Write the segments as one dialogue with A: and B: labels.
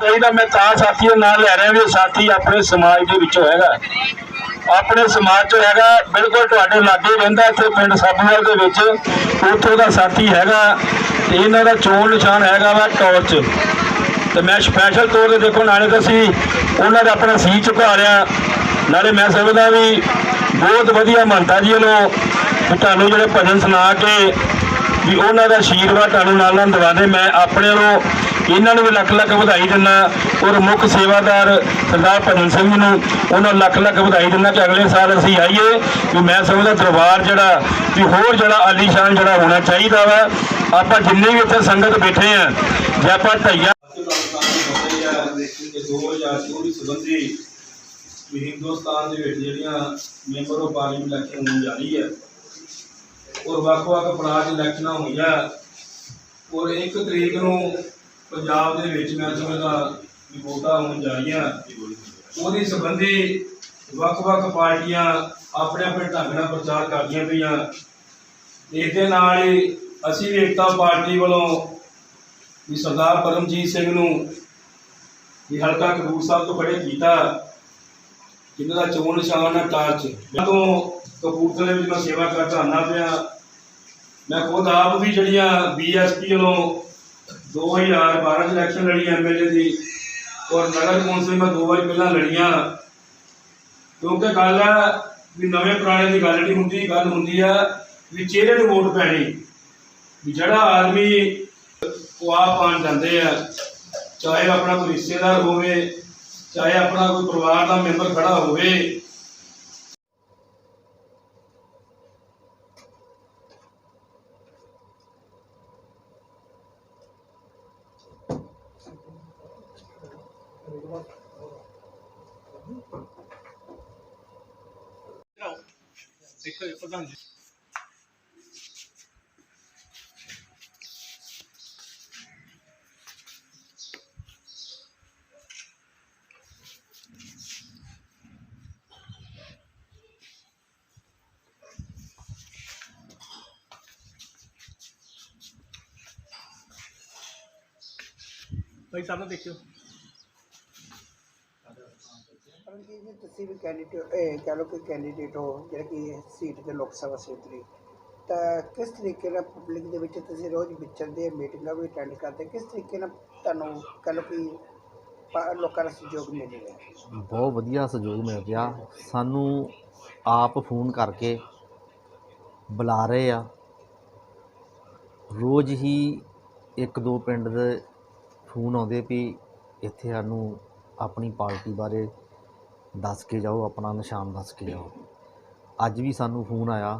A: ਚਾਹੀਦਾ ਮੈਂ ਤਾਂ ਸਾਥੀਆਂ ਨਾਲ ਲੈ ਰਿਹਾ ਵੀ ਇਹ ਸਾਥੀ ਆਪਣੇ ਸਮਾਜ ਦੇ ਵਿੱਚੋਂ ਹੈਗਾ। ਆਪਣੇ ਸਮਾਜ ਚੋਂ ਹੈਗਾ, ਬਿਲਕੁਲ ਤੁਹਾਡੇ ਲਾਗੇ ਰਹਿੰਦਾ ਇੱਥੇ ਪਿੰਡ ਸਾਬੂਵਾਲ ਦੇ ਵਿੱਚ। ਉੱਥੋਂ ਦਾ ਸਾਥੀ ਹੈਗਾ, ਇਹਨਾਂ ਦਾ ਚੋਣ ਨਿਸ਼ਾਨ ਹੈਗਾ ਵਾ ਟਾਰਚ। ਤੇ ਮੈਂ ਸਪੈਸ਼ਲ ਤੌਰ ਤੇ ਦੇਖੋ, ਨਾਲੇ ਤਾਂ ਅਸੀਂ ਉਹਨਾਂ ਦਾ ਆਪਣਾ ਸੀ ਝੁਕਾ ਰਿਹਾ ਨਾਲੇ ਮੈਂ ਸਮਝਦਾ ਵੀ ਬਹੁਤ ਵਧੀਆ ਮੰਨਤਾ ਜੀ ਵੱਲੋਂ ਵੀ ਤੁਹਾਨੂੰ ਜਿਹੜੇ ਭਜਨ ਸੁਣਾ ਕੇ ਵੀ ਉਹਨਾਂ ਦਾ ਆਸ਼ੀਰਵਾਦ ਤੁਹਾਨੂੰ ਨਾਲ ਨਾਲ ਦਵਾਦੇ ਮੈਂ ਆਪਣੇ ਵੱਲੋਂ ਇਹਨਾਂ ਨੂੰ ਵੀ ਲੱਖ ਲੱਖ ਵਧਾਈ ਦਿੰਦਾ ਔਰ ਮੁੱਖ ਸੇਵਾਦਾਰ ਸਰਦਾਰ ਭਜਨ ਸਿੰਘ ਜੀ ਨੂੰ ਉਹਨਾਂ ਲੱਖ ਲੱਖ ਵਧਾਈ ਦਿੰਦਾ ਕਿ ਅਗਲੇ ਸਾਲ ਅਸੀਂ ਆਈਏ ਵੀ ਮੈਂ ਸਮਝਦਾ ਦਰਬਾਰ ਜਿਹੜਾ, ਵੀ ਹੋਰ ਜਿਹੜਾ ਆਲੀਸ਼ਾਨ ਜਿਹੜਾ ਹੋਣਾ ਚਾਹੀਦਾ ਵਾ, ਆਪਾਂ ਜਿੰਨੇ ਵੀ ਇੱਥੇ ਸੰਗਤ ਬੈਠੇ ਆ, ਜੇ ਆਪਾਂ ਢਈਆ
B: 2024 ਸੰਬੰਧੀ ਵੀ ਹਿੰਦੁਸਤਾਨ ਦੇ ਵਿੱਚ ਜਿਹੜੀਆਂ ਮੈਂਬਰ ਆਫ ਪਾਰਲੀਮੈਂਟ ਇਲੈਕਸ਼ਨ ਹੋਣ ਜਾ ਰਹੀ ਹੈ ਔਰ ਵੱਖ-ਵੱਖ ਪ੍ਰਾਂਤ ਇਲੈਕਸ਼ਨਾਂ ਹੋਈਆਂ, ਔਰ 1 ਤਰੀਕ ਨੂੰ ਪੰਜਾਬ ਦੇ ਵਿੱਚ ਮੈਂ ਸਮਝਦਾ ਵੀ ਵੋਟਾਂ ਹੋਣ ਜਾ ਰਹੀਆਂ ਉਹਦੇ ਸੰਬੰਧੀ ਵੱਖ-ਵੱਖ ਪਾਰਟੀਆਂ ਆਪਣੇ ਆਪਣੇ ਢੰਗ ਨਾਲ ਪ੍ਰਚਾਰ ਕਰਦੀਆਂ ਪਈਆਂ। ਇਸ ਦੇ ਨਾਲ ਹੀ ਅਸੀਂ ਵੀ ਏਕਤਾ ਪਾਰਟੀ ਵੱਲੋਂ ਵੀ ਸਰਦਾਰ ਪਰਮਜੀਤ ਸਿੰਘ ਨੂੰ ਵੀ ਹਲਕਾ ਕਪੂਰ ਸਾਹਿਬ ਤੋਂ ਖੜੇ ਕੀਤਾ ਜਿਨ੍ਹਾਂ ਦਾ ਚੋਣ ਨਿਸ਼ਾਨ ਹੈ ਟਾਰਚ ਜਦੋਂ ਕਪੂਰਥਲੇ ਵਿੱਚ ਮੈਂ ਸੇਵਾ ਕਰਦਾ ਆਉਂਦਾ ਪਿਆ। ਮੈਂ ਖੁਦ ਆਪ ਵੀ ਜਿਹੜੀਆਂ ਬੀਐਸਪੀ ਵੱਲੋਂ 2012 ਚ ਇਲੈਕਸ਼ਨ ਲੜੀ ਐਮਐਲਏ ਦੀ। ਔਰ ਨਗਰ ਕੌਂਸਲ ਮੈਂ ਦੋ ਵਾਰੀ ਪਹਿਲਾਂ ਲੜੀਆਂ। ਕਿਉਂਕਿ ਗੱਲ ਹੈ ਵੀ ਨਵੇਂ ਪੁਰਾਣੇ ਦੀ ਗੱਲ ਨਹੀਂ ਹੁੰਦੀ, ਗੱਲ ਹੁੰਦੀ ਆ ਵੀ ਚਿਹਰੇ ਨੂੰ ਵੋਟ ਪੈਣੀ। ਵੀ ਜਿਹੜਾ ਆਦਮੀ ਉਹ ਆਪ ਆਣ ਜਾਂਦੇ ਆ, ਚਾਹੇ ਆਪਣਾ ਕੋਈ ਰਿਸ਼ਤੇਦਾਰ ਹੋਵੇ, ਚਾਹੇ ਆਪਣਾ ਕੋਈ ਪਰਿਵਾਰ ਦਾ ਮੈਂਬਰ ਖੜਾ ਹੋਵੇ
C: ਭਾਈ ਸਾਹਮਣੇ ਦੇਖਿਓ
D: ਪਰਮਜੀਤ ਜੀ, ਤੁਸੀਂ ਵੀ ਕੈਂਡੀਡੇਟ ਇਹ ਕਹਿ ਲਓ ਕਿ ਕੈਂਡੀਡੇਟ ਹੋ, ਜਿਹੜਾ ਕਿ ਸੀਟ ਤੇ ਲੋਕ ਸਭਾ ਸੀਟ ਲਈ। ਤਾਂ ਕਿਸ ਤਰੀਕੇ ਨਾਲ ਪਬਲਿਕ ਦੇ ਵਿੱਚ ਤੁਸੀਂ ਰੋਜ਼ ਵਿਚਰਦੇ ਮੀਟਿੰਗਾਂ ਵੀ ਅਟੈਂਡ ਕਰਦੇ ਕਿਸ ਤਰੀਕੇ ਨਾਲ ਤੁਹਾਨੂੰ ਕਹਿ ਲਓ ਕਿ ਪ- ਲੋਕਾਂ ਦਾ ਸਹਿਯੋਗ ਮਿਲ ਰਿਹਾ?
E: ਬਹੁਤ ਵਧੀਆ ਸਹਿਯੋਗ ਮਿਲ ਰਿਹਾ। ਸਾਨੂੰ ਆਪ ਫੋਨ ਕਰਕੇ ਬੁਲਾ ਰਹੇ ਆ। ਰੋਜ਼ ਹੀ ਇੱਕ ਦੋ ਪਿੰਡ ਦੇ ਫੋਨ ਆਉਂਦੇ ਵੀ ਇੱਥੇ ਸਾਨੂੰ ਆਪਣੀ ਪਾਰਟੀ ਬਾਰੇ ਦੱਸ ਕੇ ਜਾਓ ਆਪਣਾ ਨਿਸ਼ਾਨ ਦੱਸ ਕੇ ਜਾਓ। ਅੱਜ ਵੀ ਸਾਨੂੰ ਫੋਨ ਆਇਆ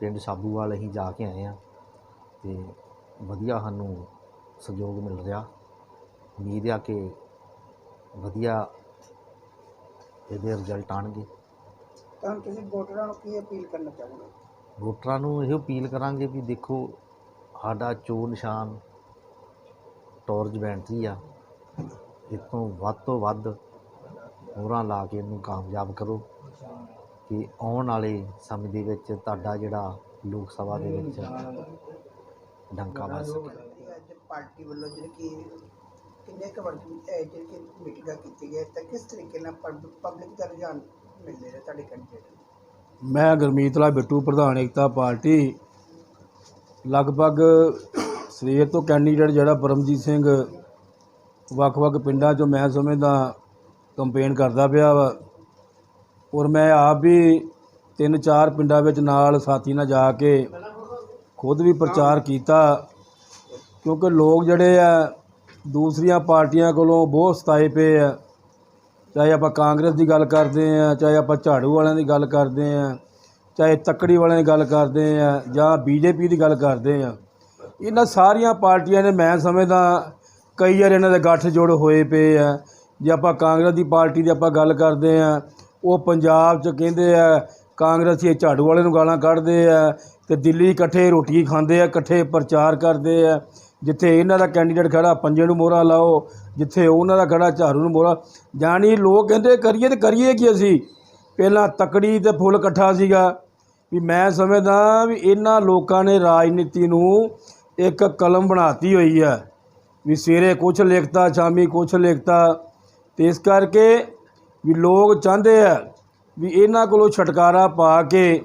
E: ਪਿੰਡ ਸਾਬੂਵਾਲ ਅਸੀਂ ਜਾ ਕੇ ਆਏ ਆ ਤੇ ਵਧੀਆ ਸਾਨੂੰ ਸਹਿਯੋਗ ਮਿਲ ਰਿਹਾ। ਉਮੀਦ ਆ ਕਿ ਵਧੀਆ ਇਹਦੇ ਰਿਜ਼ਲਟ ਆਣਗੇ
D: ਤਾਂ ਤੁਸੀਂ ਵੋਟਰਾਂ ਨੂੰ ਕੀ ਅਪੀਲ ਕਰਨਾ ਚਾਹੋਗੇ?
E: ਵੋਟਰਾਂ ਨੂੰ ਇਹੋ ਅਪੀਲ ਕਰਾਂਗੇ ਵੀ ਦੇਖੋ ਸਾਡਾ ਚੋਣ ਨਿਸ਼ਾਨ ਟੌਰਚ ਬੈਟਰੀ ਆ। ਇਹ ਤੋਂ ਵੱਧ ਤੋਂ ਵੱਧ ਹੋਰਾਂ ਲਾ ਕੇ ਇਹਨੂੰ ਕਾਮਯਾਬ ਕਰੋ ਕਿ ਆਉਣ ਵਾਲੇ ਸਮੇਂ ਦੇ ਵਿੱਚ ਤੁਹਾਡਾ ਜਿਹੜਾ ਲੋਕ ਸਭਾ ਦੇ ਵਿੱਚ ਡੰਕਾ ਵੱਜ ਸਕੇ।
D: ਇਹ ਅੱਜ ਪਾਰਟੀ ਵੱਲੋਂ ਜਿਹੜੀ ਕਿ ਕਿੰਨੇ ਕੁ ਵਰਗ ਜਿਹੜੀ ਕਿ ਮੀਟਿੰਗਾਂ ਕੀਤੀ ਗਈ ਤਾਂ ਕਿਸ ਤਰੀਕੇ ਨਾਲ ਪਬਲਿਕ ਦਾ ਰੁਝਾਨ ਮਿਲ ਰਿਹਾ ਤੁਹਾਡੇ ਕੈਂਡੀਡੇਟ ਨੂੰ?
B: ਮੈਂ ਗੁਰਮੀਤ ਲਾਲ ਬਿੱਟੂ ਪ੍ਰਧਾਨ ਏਕਤਾ ਪਾਰਟੀ। ਲਗਭਗ ਸਵੇਰ ਤੋਂ ਕੈਂਡੀਡੇਟ ਜਿਹੜਾ ਪਰਮਜੀਤ ਸਿੰਘ ਵੱਖ-ਵੱਖ ਪਿੰਡਾਂ 'ਚੋਂ ਮੈਂ ਸਮਝਦਾ ਕੰਪੇਨ ਕਰਦਾ ਪਿਆ ਵਾ। ਔਰ ਮੈਂ ਆਪ ਵੀ ਤਿੰਨ ਚਾਰ ਪਿੰਡਾਂ ਵਿੱਚ ਨਾਲ ਸਾਥੀ ਨਾਲ ਜਾ ਕੇ ਖੁਦ ਵੀ ਪ੍ਰਚਾਰ ਕੀਤਾ। ਕਿਉਂਕਿ ਲੋਕ ਜਿਹੜੇ ਆ, ਦੂਸਰੀਆਂ ਪਾਰਟੀਆਂ ਕੋਲੋਂ ਬਹੁਤ ਸਤਾਏ ਪਏ ਆ। ਚਾਹੇ ਆਪਾਂ ਕਾਂਗਰਸ ਦੀ ਗੱਲ ਕਰਦੇ ਆ, ਚਾਹੇ ਆਪਾਂ ਝਾੜੂ ਵਾਲਿਆਂ ਦੀ ਗੱਲ ਕਰਦੇ ਆ, ਚਾਹੇ ਤੱਕੜੀ ਵਾਲਿਆਂ ਦੀ ਗੱਲ ਕਰਦੇ ਆ, ਜਾਂ ਬੀਜੇਪੀ ਦੀ ਗੱਲ ਕਰਦੇ ਆ। ਇਹਨਾਂ ਸਾਰੀਆਂ ਪਾਰਟੀਆਂ ਨੇ ਮੈਂ ਸਮਝਦਾ, ਕਈ ਵਾਰ ਇਹਨਾਂ ਦੇ ਗੱਠ ਜੋੜ ਹੋਏ ਪਏ ਆ। ਜੇ ਆਪਾਂ ਕਾਂਗਰਸ ਦੀ ਪਾਰਟੀ ਦੀ ਆਪਾਂ ਗੱਲ ਕਰਦੇ ਆ ਉਹ ਪੰਜਾਬ 'ਚ ਕਹਿੰਦੇ ਆ, ਕਾਂਗਰਸੀ ਝਾੜੂ ਵਾਲੇ ਨੂੰ ਗਾਲਾਂ ਕੱਢਦੇ ਆ ਤੇ ਦਿੱਲੀ ਇਕੱਠੇ ਰੋਟੀ ਖਾਂਦੇ ਆ, ਇਕੱਠੇ ਪ੍ਰਚਾਰ ਕਰਦੇ ਆ। ਜਿੱਥੇ ਇਹਨਾਂ ਦਾ ਕੈਂਡੀਡੇਟ ਖੜਾ, ਪੰਜੇ ਨੂੰ ਮੋਹਰਾ ਲਾਓ, ਜਿੱਥੇ ਉਹਨਾਂ ਦਾ ਖੜਾ, ਝਾੜੂ ਨੂੰ ਮੋਹਰਾ। ਜਾਣੀ ਲੋਕ ਕਹਿੰਦੇ ਕਰੀਏ ਤੇ ਕਰੀਏ ਕੀ ਅਸੀਂ? ਪਹਿਲਾਂ ਤਕੜੀ ਤੇ ਫੁੱਲ ਇਕੱਠਾ ਸੀਗਾ। ਵੀ ਮੈਂ ਸਮਝਦਾ ਵੀ ਇਹਨਾਂ ਲੋਕਾਂ ਨੇ ਰਾਜਨੀਤੀ ਨੂੰ ਇੱਕ ਕਲਮ ਬਣਾਤੀ ਹੋਈ ਹੈ ਵੀ ਸਵੇਰੇ ਕੁਛ ਲਿਖਤਾ, ਸ਼ਾਮੀ ਕੁਛ ਲਿਖਤਾ। ਤੇ ਇਸ ਕਰਕੇ ਵੀ ਲੋਕ ਚਾਹੁੰਦੇ ਆ ਵੀ ਇਹਨਾਂ ਕੋਲੋਂ ਛੁਟਕਾਰਾ ਪਾ ਕੇ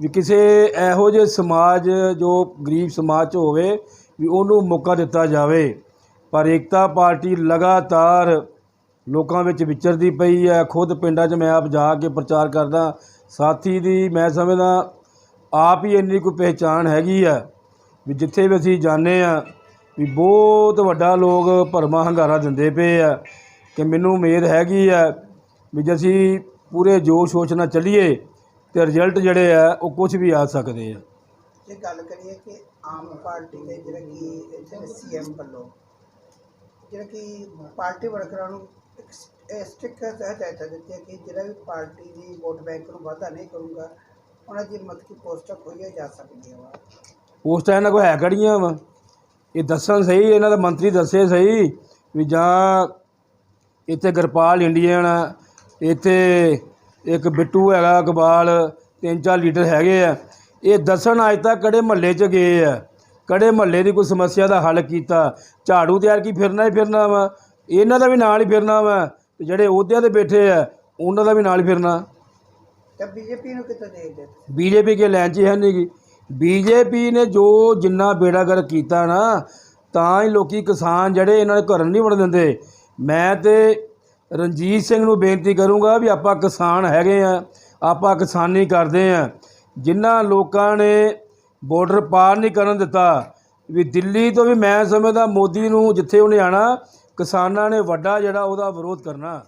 B: ਵੀ ਕਿਸੇ ਇਹੋ ਜਿਹੇ ਸਮਾਜ, ਜੋ ਗਰੀਬ ਸਮਾਜ 'ਚ ਹੋਵੇ, ਵੀ ਉਹਨੂੰ ਮੌਕਾ ਦਿੱਤਾ ਜਾਵੇ। ਪਰ ਏਕਤਾ ਪਾਰਟੀ ਲਗਾਤਾਰ ਲੋਕਾਂ ਵਿੱਚ ਵਿਚਰਦੀ ਪਈ ਹੈ ਖੁਦ ਪਿੰਡਾਂ 'ਚ ਮੈਂ ਆਪ ਜਾ ਕੇ ਪ੍ਰਚਾਰ ਕਰਦਾ, ਸਾਥੀ ਦੀ ਮੈਂ ਸਮਝਦਾ, ਆਪ ਹੀ ਇੰਨੀ ਕੋਈ ਪਹਿਚਾਣ ਹੈਗੀ ਆ ਵੀ ਜਿੱਥੇ ਵੀ ਅਸੀਂ ਜਾਂਦੇ ਆ, ਵੀ ਬਹੁਤ ਵੱਡਾ ਲੋਕ ਭਰਮਾ ਹੰਗਾਰਾ ਦਿੰਦੇ ਪਏ ਆ। ਕਿ ਮੈਨੂੰ ਉਮੀਦ ਹੈਗੀ ਆ ਵੀ ਜੇ ਅਸੀਂ ਪੂਰੇ ਜੋਸ਼ ਹੋਸ਼ ਨਾਲ ਚੱਲੀਏ ਤੇ ਰਿਜ਼ਲਟ ਜਿਹੜੇ ਆ ਉਹ ਕੁਝ ਵੀ ਆ ਸਕਦੇ ਆ।
D: ਜੇ ਗੱਲ ਕਰੀਏ ਕਿ ਆਮ ਪਾਰਟੀ ਦੇ ਜਿਹੜਾ ਕਿ ਇੱਥੇ ਸੀਐਮ ਵੱਲੋਂ ਜਿਹੜਾ ਕਿ ਪਾਰਟੀ ਵਰਕਰਾਂ ਨੂੰ ਇੱਕ ਸਟਿਕ ਹਦਾਇਤਾਂ ਦਿੱਤੀਆਂ ਕਿ ਜਿਹੜਾ ਵੀ ਪਾਰਟੀ ਦੀ ਵੋਟ ਬੈਂਕ ਨੂੰ ਵਾਧਾ ਨਹੀਂ ਕਰੂੰਗਾ ਉਹਨਾਂ ਦੀ ਮਤ ਕੀ ਪੋਸਟਾਂ ਖੋਈਆਂ ਜਾ ਸਕਦੀਆਂ ਵਾ?
B: ਟਾਈਮ ਇਹਨਾਂ ਕੋਲ ਹੈ ਕਿਹੜੀਆਂ ਵਾ? ਇਹ ਦੱਸਣ ਸਹੀ ਇਹਨਾਂ ਦਾ ਮੰਤਰੀ ਦੱਸੇ ਸਹੀ ਵੀ ਜਾਂ ਇੱਥੇ ਗੁਰਪਾਲ ਇੰਡੀਅਨ ਇੱਥੇ ਇੱਕ ਬਿੱਟੂ ਹੈਗਾ ਇਕਬਾਲ ਤਿੰਨ ਚਾਰ ਲੀਡਰ ਹੈਗੇ ਆ। ਇਹ ਦੱਸਣ ਅੱਜ ਤੱਕ ਕਿਹੜੇ ਮਹੱਲੇ 'ਚ ਗਏ ਆ? ਕਿਹੜੇ ਮਹੱਲੇ ਦੀ ਕੋਈ ਸਮੱਸਿਆ ਦਾ ਹੱਲ ਕੀਤਾ? ਝਾੜੂ ਤਿਆਰ ਕੀ ਫਿਰਨਾ ਹੀ ਫਿਰਨਾ ਵਾ? ਇਹਨਾਂ ਦਾ ਵੀ ਨਾਲ ਹੀ ਫਿਰਨਾ ਵਾ? ਤੇ ਜਿਹੜੇ ਅਹੁਦਿਆਂ ਤੇ ਬੈਠੇ ਆ ਉਹਨਾਂ ਦਾ ਵੀ ਨਾਲ ਹੀ ਫਿਰਨਾ।
D: ਤਾਂ ਬੀਜੇਪੀ ਨੂੰ ਕਿੱਥੇ ਦੇਖਦੇ?
B: ਬੀਜੇਪੀ ਕੇ ਲੈਣ 'ਚ ਹੀ ਹੈ ਨਹੀਂ ਗੀ। ਬੀਜੇਪੀ ਨੇ ਜੋ ਜਿੰਨਾ ਬੇੜਾਗਰ ਕੀਤਾ ਨਾ ਤਾਂ ਹੀ ਲੋਕੀ ਕਿਸਾਨ ਜਿਹੜੇ ਇਹਨਾਂ ਦੇ ਘਰ ਨਹੀਂ ਵੜ ਦਿੰਦੇ। ਮੈਂ ਤੇ ਰਣਜੀਤ ਸਿੰਘ ਨੂੰ ਬੇਨਤੀ ਕਰੂੰਗਾ ਵੀ ਆਪਾਂ ਕਿਸਾਨ ਹੈਗੇ ਆ, ਆਪਾਂ ਕਿਸਾਨੀ ਕਰਦੇ ਆ। ਜਿਨ੍ਹਾਂ ਲੋਕਾਂ ਨੇ ਬਾਰਡਰ ਪਾਰ ਨਹੀਂ ਕਰਨ ਦਿੱਤਾ, ਵੀ ਦਿੱਲੀ ਤੋਂ ਵੀ ਮੈਂ ਸਮਝਦਾ ਮੋਦੀ ਨੂੰ ਜਿੱਥੇ ਉਹਨੇ ਆਣਾ ਕਿਸਾਨਾਂ ਨੇ ਵੱਡਾ ਜਿਹੜਾ ਉਹਦਾ ਵਿਰੋਧ ਕਰਨਾ।